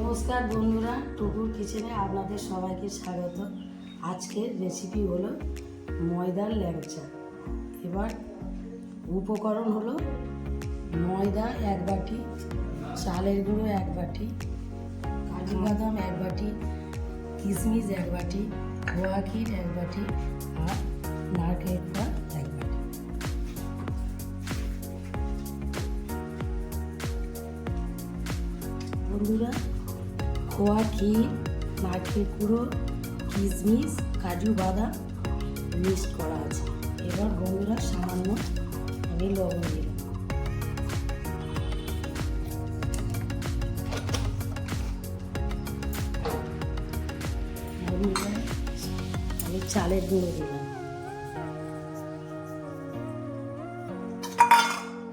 নমস্কার বন্ধুরা, টুকুর কিচেনে আপনাদের সবাইকে স্বাগত। আজকের রেসিপি হলো ময়দার ল্যাংচা। এবার উপকরণ হলো ময়দা এক বাটি, চালের গুঁড়ো এক বাটি, কাজু বাদাম এক বাটি কিশমিশ এক বাটি খোয়া ক্ষীর এক বাটি আর নারকেল কোয়া এক বাটি। বন্ধুরা খোয়া ক্ষীর নারকেল কুড়ো কিশমিশ, কাজু বাদাম মিক্সড করা আছে। এবার বন্ধুরা সামান্য আমি লবণ দিলাম আমি চালের গুঁড়ো দিলাম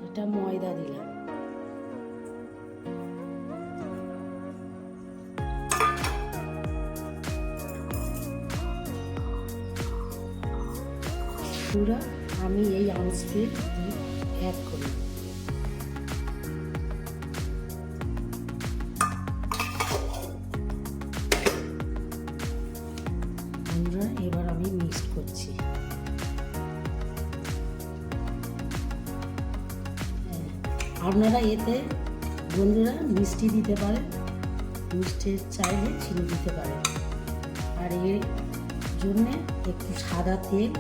এটা ময়দা দিলাম। পুরা আমি এই আউন্সকে অ্যাড করি। বন্ধুরা এবার আমি মিক্সড করছি। হ্যাঁ, আপনারা এতে বন্ধুরা মিষ্টি দিতে পারেন মিষ্টি চাইলে চিনি দিতে পারেন। আর এর জন্যে একটু সাদা তেল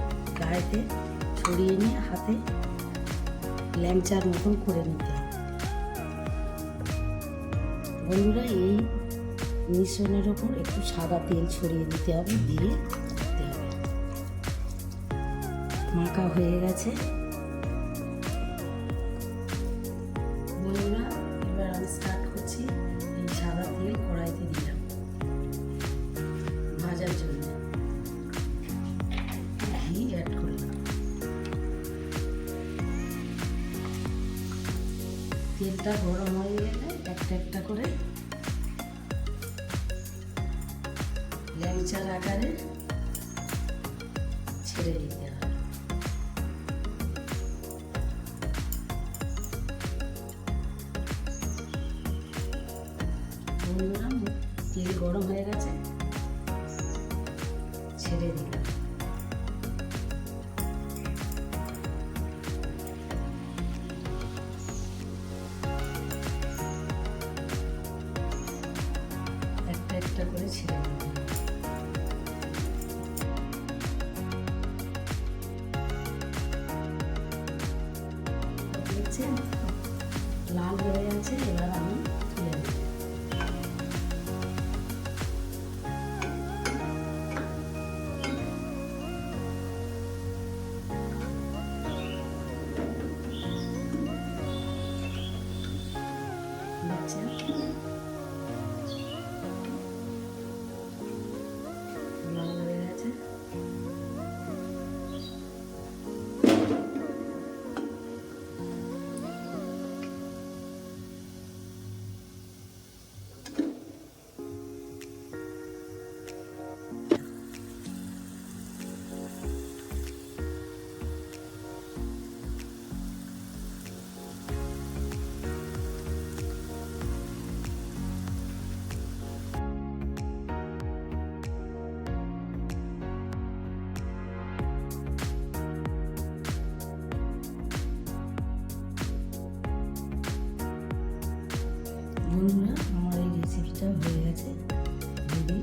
গায়েতে ছড়িয়ে নিয়ে হাতে ল্যাংচার মতন করে নিতে হবে। বন্ধুরা, এই মিশ্রণের ওপর একটু সাদা তেল ছড়িয়ে দিতে হবে, দিয়ে করতে হবে। মাখা হয়ে গেছে। বন্ধুরা, এবার আমি স্টার্ট করছি এই সাদা তেল কড়াইতে দিলাম। ভাজার জন্য। তেলটা গরম হয়ে গেলে একটা একটা করে ল্যাংচার আকারে ছেড়ে দিতে হবে। তেল গরম হয়ে গেছে, ছেড়ে দিলাম। একটা করে ছেড়ে দিলাম দেখছেন? লাল হয়ে আছে এবার আমি বন্ধুরা আমার এই রেসিপিটা হয়ে গেছে। যদি